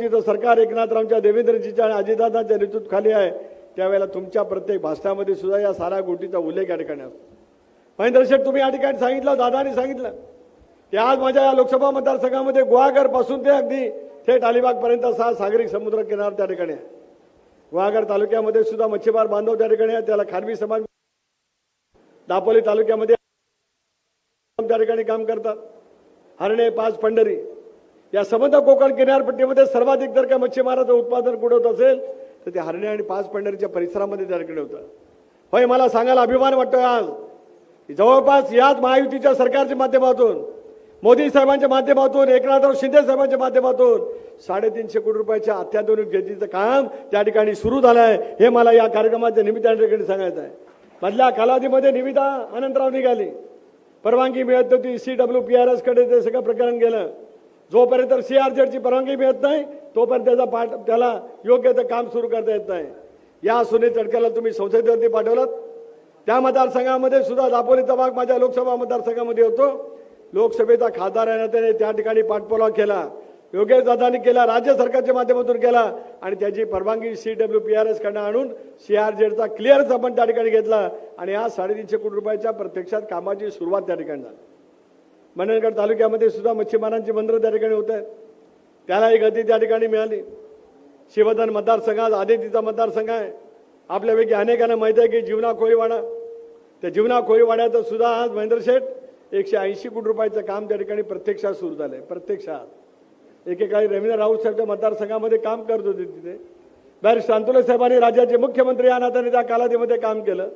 तिथं सरकार एकनाथरावच्या देवेंद्रजीच्या आणि अजितदादांच्या नेतृत्वाखाली आहे. त्यावेळेला तुमच्या प्रत्येक भाषणामध्ये सुद्धा या साऱ्या गोष्टीचा उल्लेख या ठिकाणी असतो. महेंद्र शेठ तुम्ही या ठिकाणी सांगितलं दादानी सांगितलं. की आज माझ्या या लोकसभा मतदारसंघामध्ये गुहागरपासून ते अगदी थेट अलिबागपर्यंत सहा सागरी समुद्र किनार त्या ठिकाणी आहे. गुहागर तालुक्यामध्ये सुद्धा मच्छीमार बांधव त्या ठिकाणी आहे. त्याला खारवी समाज दापोली तालुक्यामध्ये त्या ठिकाणी काम करतात. हरणे पाच पंढरी या संबंध कोकण किनारपट्टीमध्ये सर्वाधिक जर का मच्छीमाराचं उत्पादन कुठं होत असेल तर ते हरणे आणि पाच पंढरीच्या परिसरामध्ये त्याकडे होतं. होय मला सांगायला अभिमान वाटतो आज. की जवळपास याच महायुतीच्या सरकारच्या माध्यमातून मोदी साहेबांच्या माध्यमातून एकनाथराव शिंदे साहेबांच्या माध्यमातून साडेतीनशे कोटी रुपयाच्या अत्याधुनिक जेटीचं काम त्या ठिकाणी सुरू झालं आहे हे मला या कार्यक्रमाच्या निमित्ताने ठिकाणी सांगायचं आहे. मधल्या कालावधीमध्ये निविदा अनंतराव निघाली. परवानगी मिळत होती सी डब्ल्यू पी आर एसकडे ते सगळं प्रकरण गेलं. जोपर्यंत सी आर ची परवानगी मिळत नाही तोपर्यंत त्याचा पाठ त्याला योग्य ते काम सुरू करता येत नाही. या सुनील तडकेला तुम्ही संसदेवरती पाठवलं त्या मतदारसंघामध्ये सुद्धा दापोलीचा भाग माझ्या लोकसभा मतदारसंघामध्ये होतो. लोकसभेचा खासदार आहे त्याने त्या ठिकाणी पाठपुरावा केला. योगेश दादानी केला राज्य सरकारच्या माध्यमातून केला आणि त्याची परवानगी C W P R S कडनं आणून सी आर जेडचा क्लिअरच आपण त्या ठिकाणी घेतला. आणि आज साडेतीनशे कोटी रुपयाच्या प्रत्यक्षात कामाची सुरुवात त्या ठिकाणी झाली. मंडणगड तालुक्यामध्ये सुद्धा मच्छीमारांची बंदरं त्या ठिकाणी होत आहेत. एक गती त्या ठिकाणी मिळाली. शिवधन मतदारसंघात आदितीचा मतदारसंघ आहे. आपल्यापैकी अनेकांना माहिती आहे की जीवना कोळीवाडा त्या जीवना कोळीवाड्याचं सुद्धा आज महेंद्र शेठ एकशे ऐंशी कोटी रुपयाचं काम त्या ठिकाणी प्रत्यक्षात सुरू झालंय. प्रत्यक्षात. एकेकाळी रवींद्र राऊत साहेबच्या मतदारसंघामध्ये काम करत होते तिथे. बॅरिस्टर अंतुले साहेबांनी राज्याचे मुख्यमंत्री या नात्याने त्या कालावधीमध्ये काम केलं.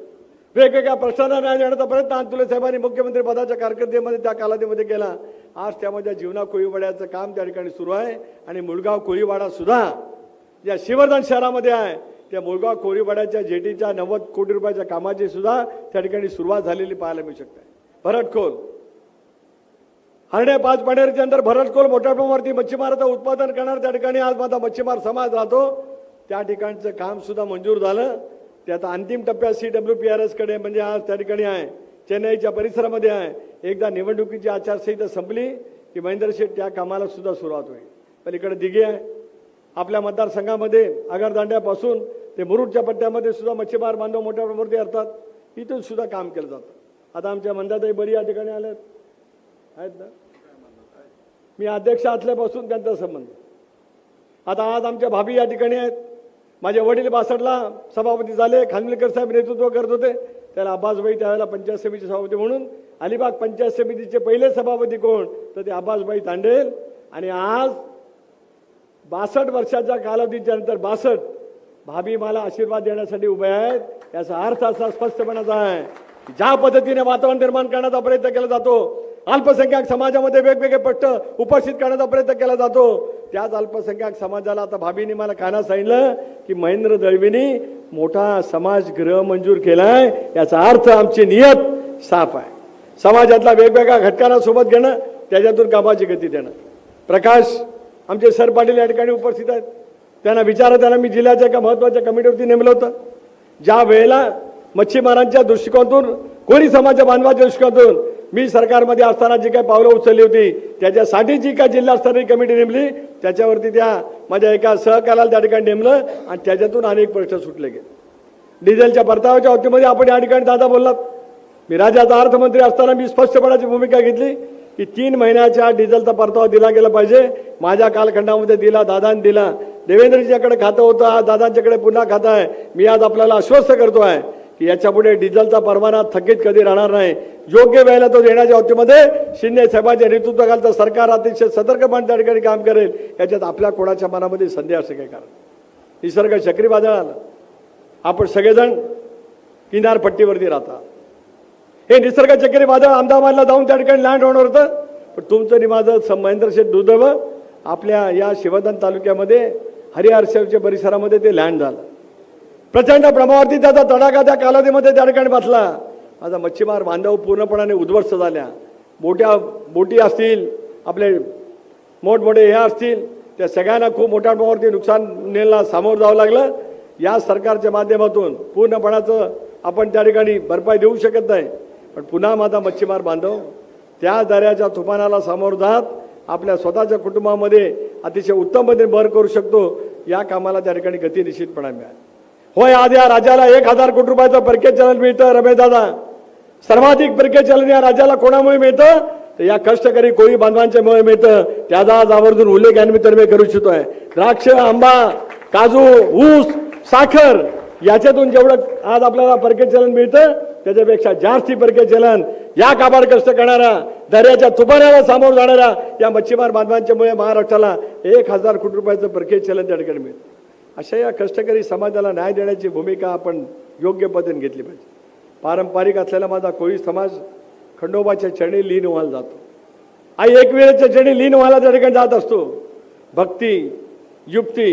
वेगवेगळ्या प्रश्नांना न्याय देण्याचा प्रयत्न अंतुले साहेबांनी मुख्यमंत्री पदाच्या कारकिर्दीमध्ये त्या कालावधीमध्ये केला. आज त्यामध्ये जीवना कोळीवाड्याचं काम त्या ठिकाणी सुरू आहे आणि मुळगाव कोळीवाडा सुद्धा या शिवर्धन शहरामध्ये आहे. त्या मुळगाव कोळीवाड्याच्या जेटीच्या नव्वद कोटी रुपयाच्या कामाची सुद्धा त्या ठिकाणी सुरुवात झालेली पाहायला मिळू शकते. भरटखोल हरणे पाच पाण्याच्या नंतर भरटखोल मोठ्या प्रमाणावरती मच्छीमाराचं उत्पादन करणार त्या ठिकाणी. आज माझा मच्छीमार समाज राहतो. त्या ठिकाणचं काम सुद्धा मंजूर झालं. ते आता अंतिम टप्प्यात सी डब्ल्यू पी आर एसकडे म्हणजे आज त्या ठिकाणी आहे चेन्नईच्या परिसरामध्ये आहे. एकदा निवडणुकीची आचारसंहिता संपली की महेंद्र शेठ त्या कामाला सुद्धा सुरुवात होईल. पलीकडे दिघे आहे. आपल्या मतदारसंघामध्ये आगारदांड्यापासून ते मुरुडच्या पट्ट्यामध्ये सुद्धा मच्छीमार बांधव मोठ्या प्रमाणावरती असतात इथून सुद्धा काम केलं जातं. आता आमच्या मंदाताई बरी या ठिकाणी आल्यात. आहेत ना? मी अध्यक्ष असल्यापासून त्यांचा संबंध. आता आज आमच्या भाभी या ठिकाणी आहेत. माझे वडील बासटला सभापती झाले खानविलकर साहेब नेतृत्व करत होते. त्याला अब्बासबाई त्यावेळेला पंचायत समितीचे सभापती म्हणून अलिबाग पंचायत समितीचे पहिले सभापती कोण? तर ते अब्बासबाई तांडेल आणि आज बासष्ट वर्षाच्या कालावधीच्या नंतर बासष्ट भाभी मला आशीर्वाद देण्यासाठी उभे आहेत. याचा अर्थ असा स्पष्टपणाचा आहे ज्या पद्धतीने वातावरण निर्माण करण्याचा प्रयत्न केला जातो अल्पसंख्याक समाजामध्ये वेगवेगळे पट्ट उपस्थित करण्याचा प्रयत्न केला जातो त्याच अल्पसंख्याक समाजाला आता भाभीने मला काना सांगितलं की महेंद्र दळवीनी मोठा समाजगृह मंजूर केलाय याचा अर्थ आमची नियत साफ आहे. समाजातल्या वेगवेगळ्या घटकांना सोबत घेणं त्याच्यातून कामाची गती देणं. प्रकाश आमचे सर पाटील या ठिकाणी उपस्थित आहेत. त्यांना विचारा त्यांना मी जिल्ह्याच्या एका महत्त्वाच्या कमिटीवरती नेमलं होतं. ज्या वेळेला मच्छीमारांच्या दृष्टिकोनातून कोणी समाज बांधवाच्या दृष्टिकोनातून मी सरकारमध्ये असताना जी काही पावलं उचलली होती त्याच्यासाठी जी काय जिल्हास्तरीय कमिटी नेमली त्याच्यावरती त्या माझ्या एका सहकार्याला त्या ठिकाणी नेमलं आणि त्याच्यातून अनेक प्रश्न सुटले गेले. डिझेलच्या परताव्याच्या बाबतीमध्ये आपण या ठिकाणी दादा बोललात. मी राज्याचा अर्थमंत्री असताना मी स्पष्टपणाची भूमिका घेतली की तीन महिन्याच्या डिझेलचा परतावा दिला गेला पाहिजे. माझ्या कालखंडामध्ये दिला दादाने दिला. देवेंद्रजीच्याकडे खातं होतं आज दादांच्याकडे पुन्हा खातं आहे. मी आज आपल्याला आश्वस्त करतो आहे. की याच्यापुढे डिझेलचा परवाना थकीत कधी राहणार नाही. योग्य वेळेला तो देण्याच्या बाबतीमध्ये शिंदे साहेबांच्या नेतृत्वाखालचं सरकार अतिशय सतर्कपणे त्या ठिकाणी काम करेल. याच्यात आपल्या कोणाच्या मनामध्ये संदेह असं काही कारण? निसर्ग चक्रीवादळ आलं आपण सगळेजण किनारपट्टीवरती राहता. हे निसर्ग चक्रीवादळ अहमदाबादला जाऊन त्या ठिकाणी लँड होणार होतं. पण तुमचं आणि माझं दुधव दुर्दैव आपल्या या शिवधन तालुक्यामध्ये हरिहरशेवच्या परिसरामध्ये ते लँड झालं. प्रचंड प्रमाणावरती त्याचा तडाखा त्या कालावधीमध्ये त्या ठिकाणी बसला. माझा मच्छीमार बांधव पूर्णपणाने उद्ध्वस्त झाल्या मोठ्या बोटी असतील आपले मोठमोठे हे असतील त्या सगळ्यांना खूप मोठ्या प्रमाणावरती नुकसानीला सामोरं जावं लागलं. या सरकारच्या माध्यमातून पूर्णपणाचं आपण त्या ठिकाणी भरपाई देऊ शकत नाही. पण पुन्हा माझा मच्छीमार बांधव त्या दऱ्याच्या तुफानाला सामोरं जात आपल्या स्वतःच्या कुटुंबामध्ये अतिशय उत्तम पद्धतीने भर करू शकतो. या कामाला त्या ठिकाणी गती निश्चितपणा मिळाली. होय आज या राज्याला एक हजार कोटी रुपयाचं परकेज चलन मिळतं रमेश दादा. सर्वाधिक परकेज चलन या राज्याला कोणामुळे मिळतं? तर या कष्टकरी कोळी बांधवांच्या मुळे मिळतं. त्याचा आज आवर्जून उल्लेख या निमित्ताने मी करू इच्छितोय. द्राक्ष आंबा काजू ऊस साखर याच्यातून जेवढं आज आपल्याला परकेज चलन मिळतं त्याच्यापेक्षा जास्ती परकेज चलन या काबाड कष्ट करणाऱ्या दर्याच्या तुपाऱ्याला सामोर जाणाऱ्या या मच्छीमार बांधवांच्यामुळे महाराष्ट्राला एक हजार कोटी रुपयाचं परकेज चलन त्या ठिकाणी मिळतं. अशा या कष्टकरी समाजाला न्याय देण्याची भूमिका आपण योग्य पद्धतीने घेतली पाहिजे. पारंपरिक असलेला माझा कोळी समाज खंडोबाच्या चरणी लीन व्हायला जातो. आई एक वेळेच्या चरणी लीन व्हायला त्या ठिकाणी जात असतो. भक्ती युक्ती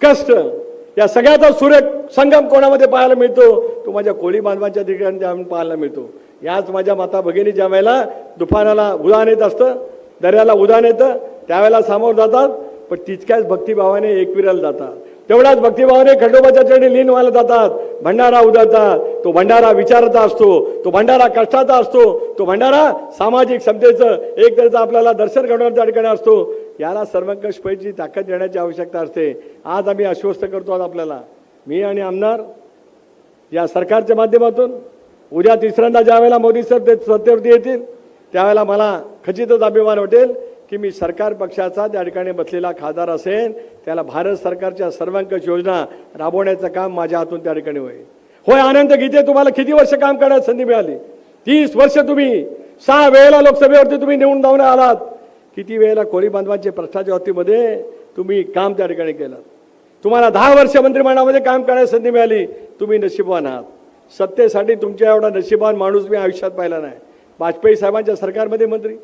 कष्ट या सगळ्याचा सुरेख संगम कोणामध्ये पाहायला मिळतो? तो माझ्या कोळी बांधवांच्या ठिकाणी आम्ही पाहायला मिळतो. याच माझ्या माता भगिनी ज्या वेळेला दुफानाला उदाहरण येत असतं दर्याला उदाहरण येतं त्यावेळेला सामोर जातात पण तितक्याच भक्तिभावाने एकविराला जातात. तेवढ्याच भक्तिभावाने खंडोबाच्या चरणी लीन व्हायला जातात. भंडारा उदारतात तो भंडारा विचाराचा असतो. तो भंडारा कष्टाचा असतो. तो भंडारा सामाजिक समतेचं एक तऱ्हेचं आपल्याला दर्शन घडवण्याच्या ठिकाणी असतो. याला सर्वंकष पैची ताकद देण्याची आवश्यकता असते. आज आम्ही आश्वस्त करतो आज आपल्याला. मी आणि आमदार या सरकारच्या माध्यमातून उद्या तिसऱ्यांदा ज्यावेळेला मोदी सर ते सत्तेवरती येतील त्यावेळेला मला खचितच अभिमान वाटेल. की मी सरकार पक्षाचा त्या ठिकाणी बसलेला खासदार असेल त्याला भारत सरकारच्या सर्वांकष योजना राबवण्याचं काम माझ्या हातून त्या ठिकाणी होईल. होय आनंद गीते तुम्हाला किती वर्ष काम करण्याची संधी मिळाली? तीस वर्ष तुम्ही सहा वेळेला लोकसभेवरती तुम्ही निवडून जाऊन आलात. किती वेळेला कोळी बांधवांचे प्रश्नाच्या बाबतीमध्ये तुम्ही काम त्या ठिकाणी केलं? तुम्हाला दहा वर्ष मंत्रिमंडळामध्ये काम करण्याची संधी मिळाली तुम्ही नशीबवान आहात. सत्तेसाठी तुमच्या एवढा नशिबान माणूस मी आयुष्यात पाहिला नाही. वाजपेयी साहेबांच्या सरकारमध्ये मंत्री.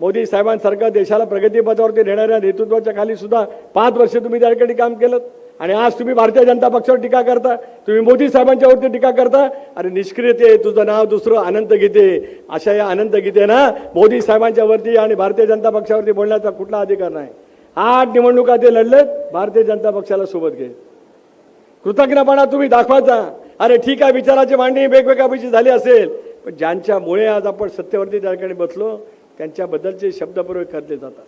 मोदी साहेबांसारखं देशाला प्रगतीपथावरती नेणाऱ्या नेतृत्वाच्या खाली सुद्धा पाच वर्ष तुम्ही त्या ठिकाणी काम केलं. आणि आज तुम्ही भारतीय जनता पक्षावर टीका करता तुम्ही मोदी साहेबांच्यावरती टीका करता अरे निष्क्रियते तुझं नाव दुसरं अनंत गीते. अशा या अनंत गीतेना मोदी साहेबांच्या वरती आणि भारतीय जनता पक्षावरती बोलण्याचा कुठला अधिकार नाही. आठ निवडणुका ते लढलेत भारतीय जनता पक्षाला सोबत घे. कृतज्ञपणा तुम्ही दाखवायचा. अरे ठीक आहे विचाराची मांडणी वेगवेगळ्या पैकी झाली असेल. पण ज्यांच्यामुळे आज आपण सत्तेवरती त्या ठिकाणी बसलो त्यांच्याबद्दलचे शब्दपूर्वक करले जातात.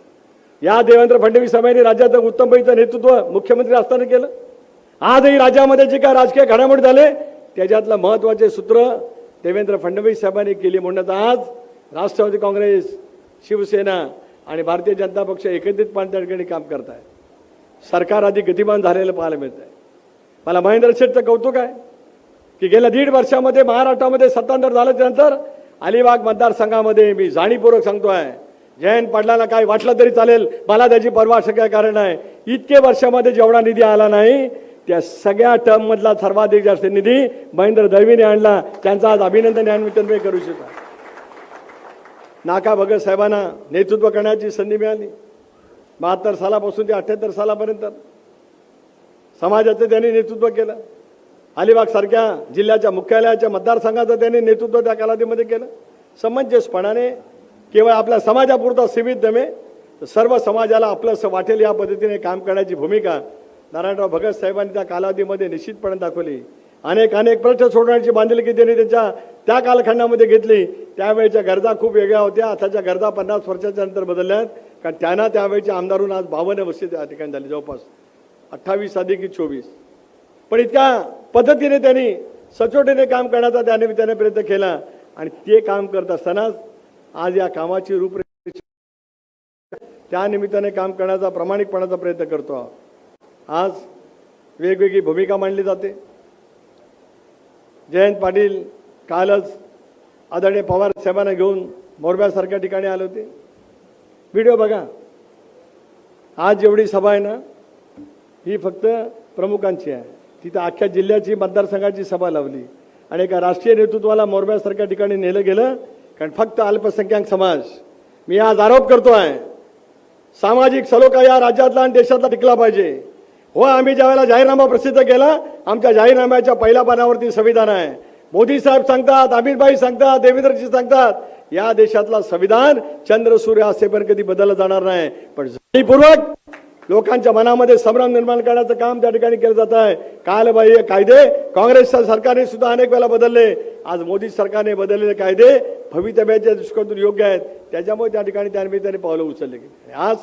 या देवेंद्र फडणवीस साहेबांनी राज्याचं उत्तमपैचं नेतृत्व मुख्यमंत्री असताना केलं. आजही राज्यामध्ये जे काय राजकीय घडामोडी झाले त्याच्यातलं महत्त्वाचे सूत्र देवेंद्र फडणवीस साहेबांनी केली म्हणण्यात आज राष्ट्रवादी काँग्रेस शिवसेना आणि भारतीय जनता पक्ष एकत्रितपणे त्या ठिकाणी काम करत आहे सरकार अधिक गतिमान झालेलं पाहायला मिळत आहे मला महेंद्र शेठचं कौतुक आहे की गेल्या दीड वर्षामध्ये महाराष्ट्रामध्ये सत्तांतर झाल्याच्यानंतर अलिबाग मतदारसंघामध्ये मी जाणीवपूर्वक आहे जयंत पाटलाला काय वाटलं तरी चालेल मला त्याची परवा असं काय कारण आहे. इतके वर्षामध्ये जेवढा निधी आला नाही त्या सगळ्या टर्ममधला सर्वाधिक जास्त निधी महेंद्र दळवीने आणला. त्यांचा आज अभिनंदन या मी करू इच्छितो. नाका भगत साहेबांना नेतृत्व करण्याची संधी मिळाली. बहात्तर सालापासून ते अठ्ठ्याहत्तर सालापर्यंत समाजाचं त्यांनी नेतृत्व केलं. अलिबाग सारख्या जिल्ह्याच्या मुख्यालयाच्या मतदारसंघाचं त्यांनी नेतृत्व त्या कालावधीमध्ये केलं. समंजसपणाने केवळ आपल्या समाजापुरता सीमित नव्हे सर्व समाजाला आपलं वाटेल या पद्धतीने काम करण्याची भूमिका नारायणराव भगत साहेबांनी त्या कालावधीमध्ये निश्चितपणे दाखवली. अनेक अनेक प्रश्न सोडवण्याची बांधिलकी त्यांनी त्यांच्या त्या कालखंडामध्ये घेतली. त्यावेळेच्या गरजा खूप वेगळ्या होत्या. आताच्या गरजा पन्नास वर्षाच्या नंतर बदलल्यात कारण त्यांना त्यावेळेच्या आमदारून आज बावन्न वर्षे त्या ठिकाणी झाली. जवळपास अठ्ठावीस अधिक चोवीस. पण इतक्या पद्धतीने त्यांनी सचोटीने काम करण्याचा त्या निमित्ताने प्रयत्न केला. आणि ते काम करत असतानाच आज या कामाची रूपरेषा त्या निमित्ताने काम करण्याचा प्रामाणिकपणाचा प्रयत्न करतो आज वेगवेगळी भूमिका मांडली जाते. जयंत पाटील कालच आदरणीय पवार साहेबांना घेऊन मोरब्यासारख्या ठिकाणी आले होते. व्हिडिओ बघा. आज जेवढी सभा आहे ना ही फक्त प्रमुखांची आहे. तिथं अख्ख्या जिल्ह्याची मतदारसंघाची सभा लावली. आणि एका राष्ट्रीय नेतृत्वाला मोरब्यासारख्या ठिकाणी नेलं गेलं कारण फक्त अल्पसंख्याक समाज. मी आज आरोप करतो आहे सामाजिक सलोखा या राज्यातला आणि देशातला टिकला पाहिजे. हो आम्ही ज्यावेळेला जाहीरनामा प्रसिद्ध केला आमच्या जाहीरनाम्याच्या पहिल्या पानावरती संविधान आहे. मोदी साहेब सांगतात अमितभाई सांगतात देवेंद्रजी सांगतात या देशातला संविधान चंद्र सूर्य असेपर्यंत कधी बदललं जाणार नाही. पण जाणीपूर्वक लोकांच्या मनामध्ये संभ्रम निर्माण करण्याचं काम त्या ठिकाणी केलं जात आहे. कालबाह्य कायदे काँग्रेसच्या सरकारने सुद्धा अनेक वेळा बदलले. आज मोदी सरकारने बदललेले कायदे भवितव्याच्या दृष्टिकोनातून योग्य आहेत. त्याच्यामुळे त्या ठिकाणी त्या निमित्ताने पावलं उचलले गेले. आज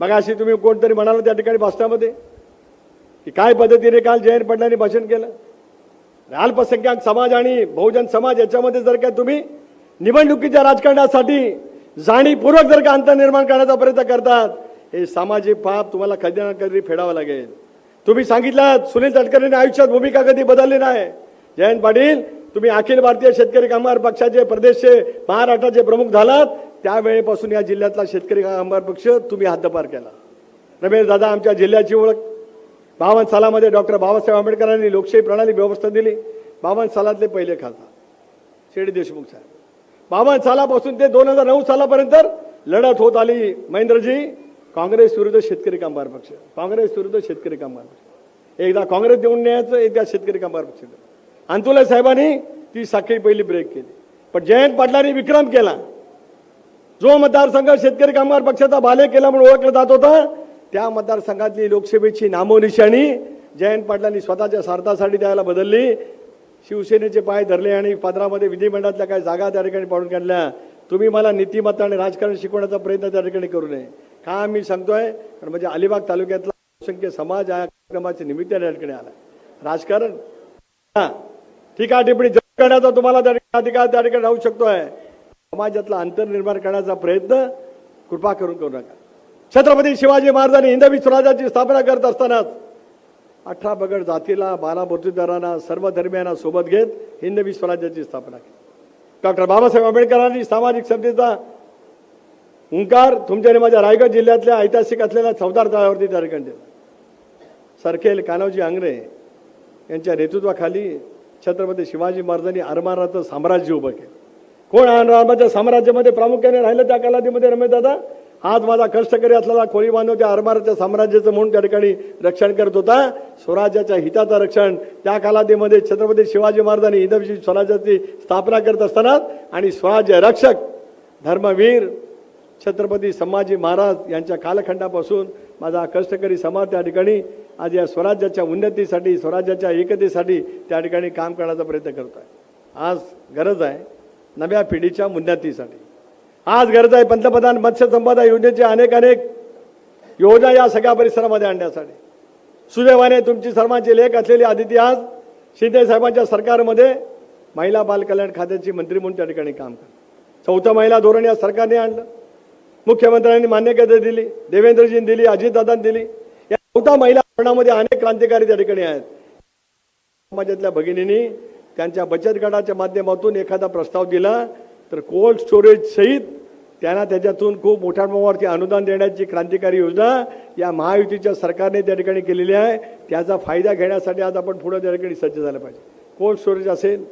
मग अशी तुम्ही कोणतरी म्हणाल त्या ठिकाणी भाषणामध्ये की काय पद्धतीने काल जयंत पाटलांनी भाषण केलं? अल्पसंख्याक समाज आणि बहुजन समाज याच्यामध्ये जर का तुम्ही निवडणुकीच्या राजकारणासाठी जाणीवपूर्वक जर का अंतर निर्माण करण्याचा प्रयत्न करतात हे सामाजिक पाप तुम्हाला कधी ना कधी फेडावं लागेल. तुम्ही सांगितलं सुनील तटकरेंनी आयुष्यात भूमिका कधी बदलली नाही. जयंत पाटील तुम्ही अखिल भारतीय शेतकरी कामगार पक्षाचे प्रदेशचे महाराष्ट्राचे प्रमुख झालात. त्यावेळेपासून या जिल्ह्यातला शेतकरी कामगार पक्ष तुम्ही हद्दपार केला. रमेश दादा आमच्या जिल्ह्याची ओळख. बावन सालामध्ये डॉक्टर बाबासाहेब आंबेडकरांनी लोकशाही प्रणाली व्यवस्था दिली. बावन सालातले पहिले खासदार. शेडी देशमुख साहेब. बावन सालापासून ते दोन हजार नऊ सालापर्यंत लढत होत आली महेंद्रजी. काँग्रेस विरुद्ध शेतकरी कामगार पक्ष. काँग्रेस विरुद्ध शेतकरी कामगार पक्ष. एकदा काँग्रेस देऊन न्यायचं एकदा शेतकरी कामगार पक्ष अंतुला साहेबांनी ती साखळी पहिली ब्रेक केली. पण जयंत पाटलांनी विक्रम केला. जो मतदारसंघ शेतकरी कामगार पक्षाचा बाले केला म्हणून ओळखला जात होता त्या मतदारसंघातली लोकसभेची नामोनिशाणी जयंत पाटलांनी स्वतःच्या स्वार्थासाठी द्यायला बदलली. शिवसेनेचे पाय धरले आणि पदरामध्ये विधिमंडळातल्या काही जागा त्या ठिकाणी पाडून काढल्या. तुम्ही मला नीतिमत्ता आणि राजकारण शिकवण्याचा प्रयत्न त्या ठिकाणी करू नये. का मी सांगतोय? कारण म्हणजे अलिबाग तालुक्यातला असंख्य समाज या कार्यक्रमाच्या निमित्ताने ठिकाणी आला. राजकारण. हा, ठीक आहे टिप्पणी जप्त करण्याचा तुम्हाला त्या ठिकाणी. अधिकार त्या ठिकाणी राहू शकतोय. समाजातला अंतर निर्माण करण्याचा प्रयत्न कृपा करून करू नका. छत्रपती शिवाजी महाराजांनी हिंदवी स्वराज्याची स्थापना करत असतानाच अठरा बगड जातीला बाला मृत्यूदारांना सर्व धर्मियांना सोबत घेत हिंदवी स्वराज्याची स्थापना केली. डॉक्टर बाबासाहेब आंबेडकरांनी सामाजिक समतेचा हुंकार तुमच्या माझ्या रायगड जिल्ह्यातल्या ऐतिहासिक असलेल्या चौदार तळावरती त्या दिला सरखेल कान्होजी आंग्रे यांच्या नेतृत्वाखाली छत्रपती शिवाजी महाराजांनी आरमाराचं साम्राज्य उभं केलं. कोण आरमाराच्या साम्राज्यामध्ये प्रामुख्याने राहिलं त्या कालावधीमध्ये रमेश दादा? हाच माझा कष्टकरी असलेला कोळी बांधव त्या आरमाराच्या साम्राज्याचं म्हणून त्या ठिकाणी रक्षण करत होता. स्वराज्याच्या हिताचं रक्षण त्या कालावधीमध्ये छत्रपती शिवाजी महाराजांनी हिंदवी स्वराज्याची स्थापना करत असताना आणि स्वराज्य रक्षक धर्मवीर छत्रपती संभाजी महाराज यांच्या कालखंडापासून माझा कष्टकरी समाज त्या ठिकाणी आज या स्वराज्याच्या उन्नतीसाठी स्वराज्याच्या एकतेसाठी त्या ठिकाणी काम करण्याचा प्रयत्न करतो आहे. आज गरज आहे नव्या पिढीच्या उन्नतीसाठी. आज गरज आहे पंतप्रधान मत्स्य संपदा योजनेचे अनेक अनेक योजना या सगळ्या परिसरामध्ये आणण्यासाठी. सुदैवाने तुमची सर्वांची लेख असलेली आदिती आज शिंदे साहेबांच्या सरकारमध्ये महिला बालकल्याण खात्याची मंत्री म्हणून त्या ठिकाणी काम करतात. चौथं महिला धोरण या सरकारने आणलं. मुख्यमंत्र्यांनी मान्यता दिली देवेंद्रजींनी दिली अजितदादांनी दिली. या चौथा महिला धोरणामध्ये अनेक क्रांतिकारी त्या ठिकाणी आहेत. समाजातल्या भगिनींनी त्यांच्या बचत गटाच्या माध्यमातून एखादा प्रस्ताव दिला तर कोल्ड स्टोरेज सहित त्यांना त्याच्यातून खूप मोठ्या प्रमाणावरती अनुदान देण्याची क्रांतिकारी योजना या महायुतीच्या सरकारने त्या ठिकाणी केलेली आहे. त्याचा फायदा घेण्यासाठी आज आपण पुढे त्या ठिकाणी सज्ज झालं पाहिजे. कोल्ड स्टोरेज असेल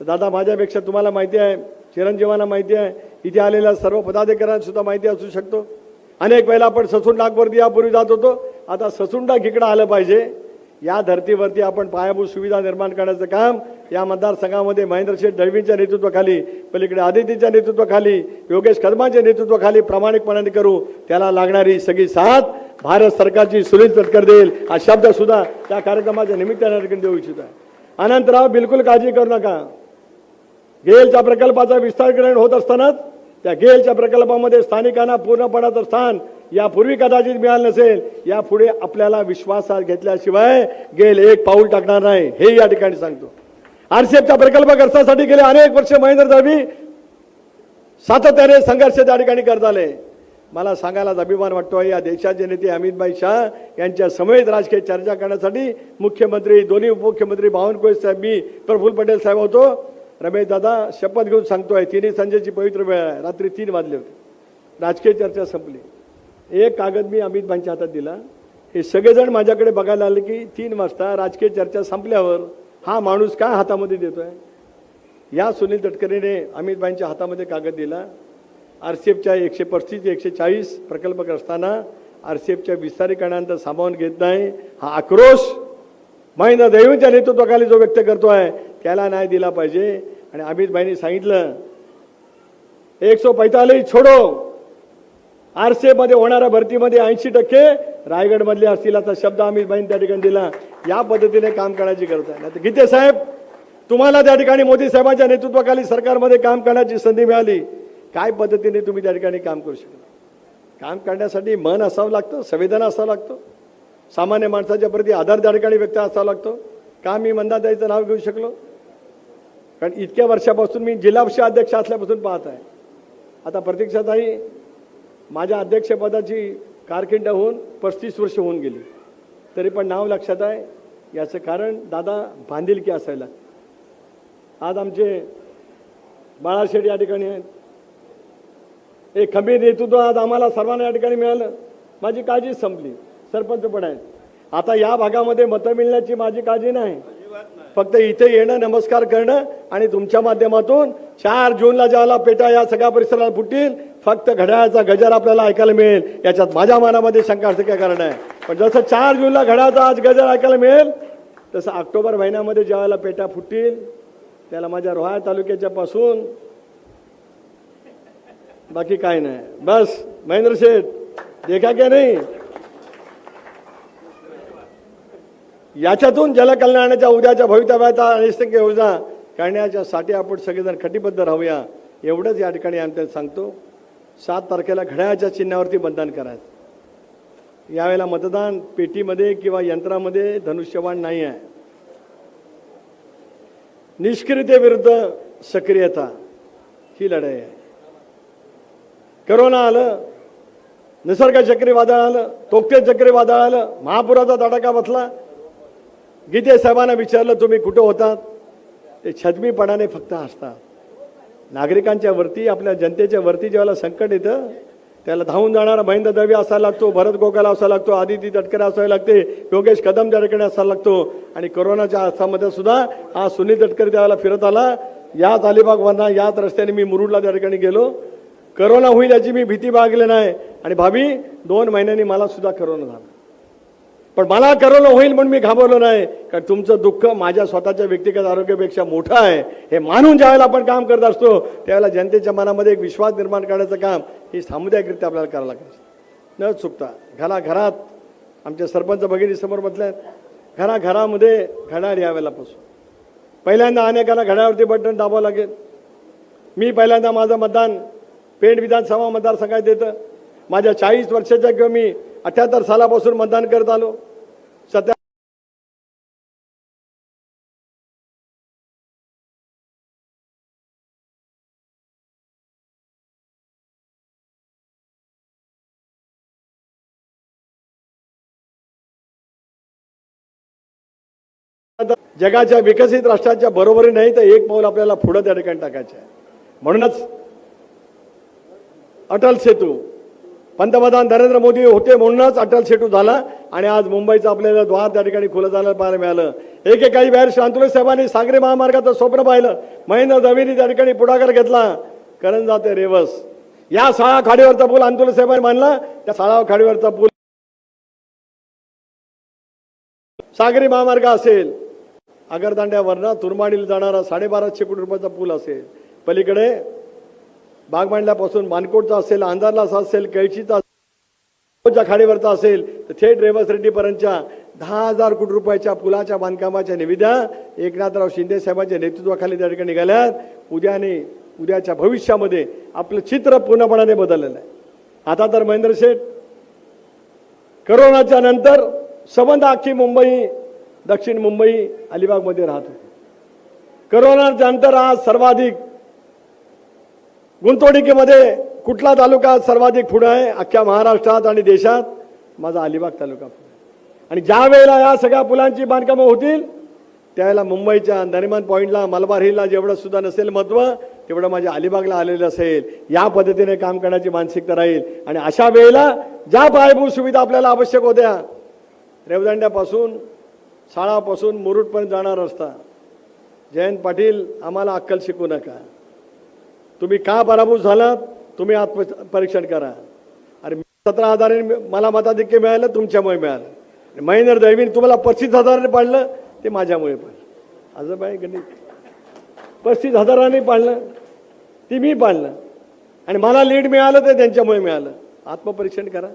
तर दादा माझ्यापेक्षा तुम्हाला माहिती आहे चिरंजीवांना माहिती आहे इथे आलेल्या सर्व पदाधिकाऱ्यांसुद्धा माहिती असू शकतो. अनेक वेळेला आपण ससून नागवरती यापूर्वी जात होतो. आता ससून इकडं आलं पाहिजे. या धर्तीवरती आपण पायाभूत सुविधा निर्माण करण्याचं काम या मतदारसंघामध्ये महेंद्रशेठ दळवींच्या नेतृत्वाखाली पलीकडे आदितीच्या नेतृत्वाखाली योगेश कदमांच्या नेतृत्वाखाली प्रामाणिकपणाने करू त्याला लागणारी सगळी साथ भारत सरकारची सुनील तटकर देईल. हा शब्दसुद्धा त्या कार्यक्रमाच्या निमित्ताने देऊ इच्छित. आहे अनंतराव बिलकुल काळजी करू नका. गेलच्या प्रकल्पाचा विस्तारीकरण होत असतानाच त्या गेलच्या प्रकल्पामध्ये स्थानिकांना पूर्णपणाचं स्थान यापूर्वी कदाचित मिळालं नसेल यापुढे आपल्याला विश्वासात घेतल्याशिवाय गेल एक पाऊल टाकणार नाही हे या ठिकाणी सांगतो. आरसीएफच्या प्रकल्पग्रस्तासाठी गेले अनेक वर्ष महेंद्र दळवी सातत्याने संघर्ष त्या ठिकाणी करत आले. मला सांगायलाच अभिमान वाटतो आहे या देशाचे नेते अमितभाई शाह यांच्या समवेत राजकीय चर्चा करण्यासाठी मुख्यमंत्री दोन्ही उपमुख्यमंत्री बावनकुळे साहेब मी प्रफुल्ल पटेल साहेब होतो. रमेश दादा शपथ घेऊन सांगतोय तिन्ही संजेची पवित्र वेळ आहे. रात्री तीन वाजले होते. राजकीय चर्चा संपली. एक कागद मी अमित भाईंच्या हातात दिला. हे सगळेजण माझ्याकडे बघायला आले की तीन वाजता राजकीय चर्चा संपल्यावर हा माणूस काय हातामध्ये देतोय? या सुनील तटकरेने अमित भाईंच्या हातामध्ये कागद दिला. आर सी एफच्या एकशे पस्तीस एकशे चाळीस प्रकल्पग्रस्तांना आर सी एफच्या विस्तारीकरणानंतर सामावून घेत नाही. हा आक्रोश महिना दैवच्या नेतृत्वाखाली जो व्यक्त करतो आहे त्याला न्याय दिला पाहिजे. आणि अमितभाईंनी सांगितलं एक सो पैतालीस छोडो. आरसीएफ होणाऱ्या भरतीमध्ये ऐंशी टक्के रायगडमधले असतील असा शब्द अमितभाईंनी त्या ठिकाणी दिला. या पद्धतीने काम करण्याची गरज आहे. नाही गीते साहेब तुम्हाला त्या ठिकाणी मोदी साहेबांच्या नेतृत्वाखाली सरकारमध्ये काम करण्याची संधी मिळाली. काय पद्धतीने तुम्ही त्या ठिकाणी काम करू शकता? काम करण्यासाठी मन असावं लागतं संवेदना असावं लागतं. सामान्य माणसाच्या प्रती आधार त्या ठिकाणी व्यक्त असावा लागतो. का मी मंदाताईचं नाव घेऊ शकलो? कारण इतक्या वर्षापासून मी जिल्हा परिषद अध्यक्ष असल्यापासून पाहत आहे. आता प्रतीक्षाताई माझ्या अध्यक्षपदाची कारकिर्द होऊन पस्तीस वर्ष होऊन गेली. तरी पण नाव लक्षात आहे. याचं कारण दादा बांधिलकी असायला. आज आमचे बाळाशेठ या ठिकाणी आहेत. एक खंबीर नेतृत्व आज आम्हाला सर्वांना या ठिकाणी मिळालं. माझी काळजीच संपली. सरपंच पण आहेत. आता या भागामध्ये मतं मिळण्याची माझी काळजी नाही. फक्त इथे येणं नमस्कार करणं आणि तुमच्या माध्यमातून चार जूनला ज्याला पेटा या सगळ्या परिसराला फुटतील फक्त घड्याळाचा गजर आपल्याला ऐकायला मिळेल. याच्यात माझ्या मनामध्ये शंका असं काय कारण आहे? पण जसं चार जूनला घड्याळाचा आज गजर ऐकायला मिळेल तसं ऑक्टोबर महिन्यामध्ये ज्यावेळेला पेटा फुटतील त्याला माझ्या रोहा तालुक्याच्या पासून बाकी काय नाही. बस महेंद्र शेठ देखा क्या नाही? याच्यातून जलकल्याणाच्या उद्याच्या भवितव्याचा निसंख्य योजना करण्याच्यासाठी आपण सगळेजण कटिबद्ध राहूया. एवढंच या ठिकाणी आमच्या सांगतो. सात तारखेला घड्याळाच्या चिन्हावरती मतदान करायचं. यावेळेला मतदान पेटीमध्ये किंवा यंत्रामध्ये धनुष्यबाण नाही आहे. निष्क्रियतेविरुद्ध सक्रियता ही लढाई आहे. करोना आलं निसर्ग चक्रीवादळ आलं तोक्ते चक्रीवादळ आलं महापुराचा तडाखा बसला. गीते साहेबांना विचारलं तुम्ही कुठं होतात? ते छदमीपणाने फक्त हसतात. नागरिकांच्या वरती आपल्या जनतेच्या वरती ज्यावेळेला संकट येतं त्याला धावून जाणारा महेंद्र दवे असायला लागतो भरत गोगाला असायला लागतो आदिती तटकरे असायला लागते योगेश कदम त्या ठिकाणी असायला लागतो आणि कोरोनाच्या आसामध्ये सुद्धा हा सुनील तटकरे त्यावेळेला फिरत आला. याच अलिबागवरना याच रस्त्याने मी मुरुडला त्या ठिकाणी गेलो. करोना होईल याची मी भीती बाळगली नाही. आणि भाभी दोन महिन्यांनी मला सुद्धा करोना झाला. पण मला करोना होईल म्हणून मी घाबरलो नाही. कारण तुमचं दुःख माझ्या स्वतःच्या व्यक्तिगत आरोग्यापेक्षा मोठं आहे. हे मानून ज्यावेळेला आपण काम करत असतो त्यावेळेला जनतेच्या मनामध्ये एक विश्वास निर्माण करण्याचं काम हे सामुदायिकरित्या आपल्याला करावं लागेल. न चुकता घरा घरात आमच्या सरपंच भगिनी समोर म्हटल्यात घरा घड्याळ यावेळेला पासून पहिल्यांदा अनेकांना घड्यावरती बटन दाबावं लागेल. मी पहिल्यांदा माझं मतदान पेण विधानसभा मतदारसंघात देतं. माझ्या चाळीस वर्षाच्या किंवा मी अठ्याहत्तर सालापासून मतदान करत आलो. सध्या जगाच्या विकसित राष्ट्राच्या बरोबरी नाही तर एक पाऊल आपल्याला पुढं त्या ठिकाणी टाकायचं आहे. म्हणूनच अटल सेतू पंतप्रधान नरेंद्र मोदी होते म्हणूनच अटल सेटू झाला आणि आज मुंबईचं आपल्याला द्वार त्या ठिकाणी खुलं झालं पाहायला मिळालं. एकेकाळी बाहेर शांतुले साहेबांनी सागरी महामार्गाचं स्वप्न पाहिलं. महेंद्र दवेनी त्या ठिकाणी पुढाकार घेतला. करण जाते रेवस या साळा खाडीवरचा पूल अंतुले साहेबांनी मानला त्या साळा खाडीवरचा पूल सागरी महामार्ग असेल. अगरदांड्यावरनं तुरमाडीला जाणारा साडेबाराशे कोटी रुपयाचा पूल असेल. पलीकडे बागमांडल्यापासून मानकोटचा असेल अंधारला असेल कैचीचा खाडीवरचा असेल तर थेट रेवस रेड्डीपर्यंतच्या दहा हजार कोटी रुपयाच्या पुलाच्या बांधकामाच्या निविदा एकनाथराव शिंदे साहेबांच्या नेतृत्वाखाली त्या ठिकाणी निघाल्यात. उद्याने उद्याच्या भविष्यामध्ये आपलं चित्र पूर्णपणाने बदललेलं आहे. आता तर महेंद्र शेठ करोनाच्या नंतर संबंध अख्खी मुंबई दक्षिण मुंबई अलिबागमध्ये राहत होती. करोनाच्या नंतर आज सर्वाधिक गुंतवणुकीमध्ये कुठला तालुका सर्वाधिक पुढं आहे? अख्ख्या महाराष्ट्रात आणि देशात? माझा अलिबाग तालुका पुढे आणि ज्या वेळेला या सगळ्या पुलांची बांधकामं होतील त्यावेळेला मुंबईच्या नरिमन पॉईंटला मलबार हिलला जेवढं सुद्धा नसेल महत्त्व तेवढं माझ्या अलिबागला आलेलं असेल. या पद्धतीने काम करण्याची मानसिकता राहील. आणि अशा वेळेला ज्या पायाभूत सुविधा आपल्याला आवश्यक होत्या रेवदंड्यापासून शाळापासून मुरुडपर्यंत जाणार रस्ता. जयंत पाटील आम्हाला अक्कल शिकू नका. तुम्ही का पराभूत झालात तुम्ही आत्मपरीक्षण करा. अरे सतरा हजाराने मला मताधिक्य मिळालं तुमच्यामुळे मिळालं. आणि महेंद्र दैवीने तुम्हाला पस्तीस हजाराने पाडलं ते माझ्यामुळे पाडलं. असं बाय गणित. पस्तीस हजाराने पाडलं ती मी पाडलं. आणि मला लीड मिळालं ते त्यांच्यामुळे मिळालं. आत्मपरीक्षण करा.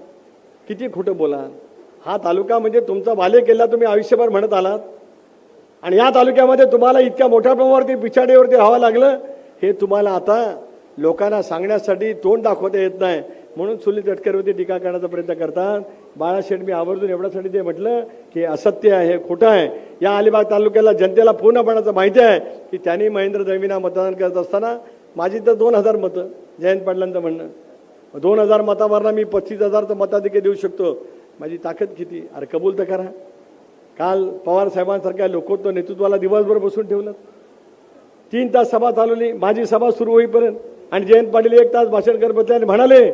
किती खोटं बोला हा तालुका म्हणजे तुमचा भाले केला तुम्ही आयुष्यभर म्हणत आलात. आणि या तालुक्यामध्ये तुम्हाला इतक्या मोठ्या प्रमाणावरती पिछाडीवरती राहावं लागलं हे तुम्हाला आता लोकांना सांगण्यासाठी तोंड दाखवता येत नाही. म्हणून सुनील तटकरवरती टीका करण्याचा प्रयत्न करतात. बाळाशेठ मी आवर्जून एवढ्यासाठी ते म्हटलं की असत्य आहे हे खोटं आहे. या अलिबाग तालुक्याला जनतेला पूर्णपणाचं माहिती आहे की त्यांनी महेंद्र दळवीना मतदान करत असताना माझी तर दोन हजार मतं जयंत पाटलांचं म्हणणं. दोन हजार मतावरनं मी पस्तीस हजारचं मताधिके देऊ शकतो. माझी ताकद किती? अरे कबूल तर करा. काल पवार साहेबांसारख्या लोकोत्तर नेतृत्वाला दिवसभर बसून ठेवलं. तीन तास सभा चालवली माझी सभा सुरू होईपर्यंत. आणि जयंत पाटील एक तास भाषण करत बसले आणि म्हणाले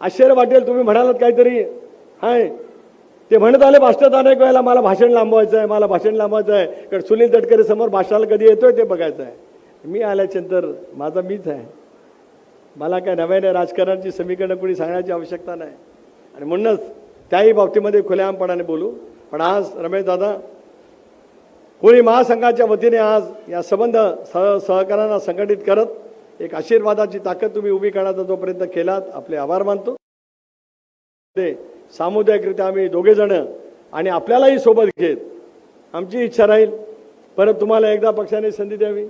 आश्चर्य वाटेल तुम्ही म्हणालात काहीतरी. हाय. ते म्हणत आले भाषणात अनेक वेळेला मला भाषण लांबवायचं आहे मला भाषण लांबवायचं आहे. कारण सुनील तटकरे समोर भाषणाला कधी येतोय ते बघायचं आहे. मी आल्याच्यानंतर माझा मीच आहे. मला काय नव्याने राजकारणाची समीकरणं कुणी सांगण्याची आवश्यकता नाही. आणि म्हणूनच त्याही बाबतीमध्ये खुलेआमपणाने बोलू. पण आज रमेश दादा कोळी महासंघाच्या वतीने आज या संबंध सह सहकारांना संघटित करत एक आशीर्वादाची ताकद तुम्ही उभी करण्याचा प्रयत्न केलात आपले आभार मानतो. ते सामुदायिकरित्या आम्ही दोघेजणं आणि आपल्यालाही सोबत घेत आमची इच्छा राहील. परत तुम्हाला एकदा पक्षाने संधी द्यावी.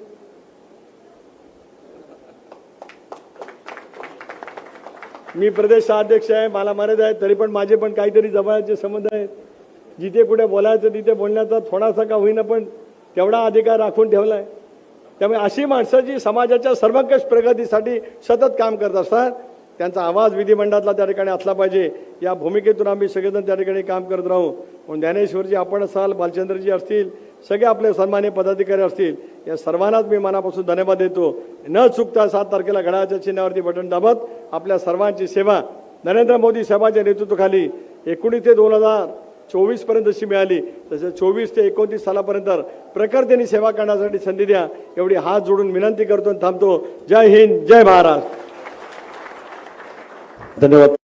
मी प्रदेशाध्यक्ष आहे मला मर्यादा आहे तरी पण माझे पण काहीतरी जवळचे संबंध आहेत. जिथे कुठे बोलायचं तिथे बोलण्याचा थोडासा का होईना पण तेवढा अधिकार राखून ठेवला आहे त्यामुळे अशी माणसं जी समाजाच्या सर्वंकष प्रगतीसाठी सतत काम करत असतात. त्यांचा आवाज विधिमंडळातला त्या ठिकाणी असला पाहिजे. या भूमिकेतून आम्ही सगळेजण त्या ठिकाणी काम करत राहू. म्हणून ज्ञानेश्वरजी आपण असाल बालचंद्रजी असतील सगळे आपले सन्मान्य पदाधिकारी असतील या सर्वांनाच मी मनापासून धन्यवाद देतो. न चुकता सात तारखेला घड्याळाच्या चिन्हावरती बटन दाबत आपल्या सर्वांची सेवा नरेंद्र मोदी साहेबांच्या नेतृत्वाखाली एकोणीस ते दोन हजार चोवीसपर्यंत जशी मिळाली. तसं चोवीस ते एकोणतीस सालापर्यंत प्रखरतेने सेवा करण्यासाठी संधी द्या. एवढी हात जोडून विनंती करतो आणि थांबतो. जय हिंद जय महाराष्ट्र धन्यवाद.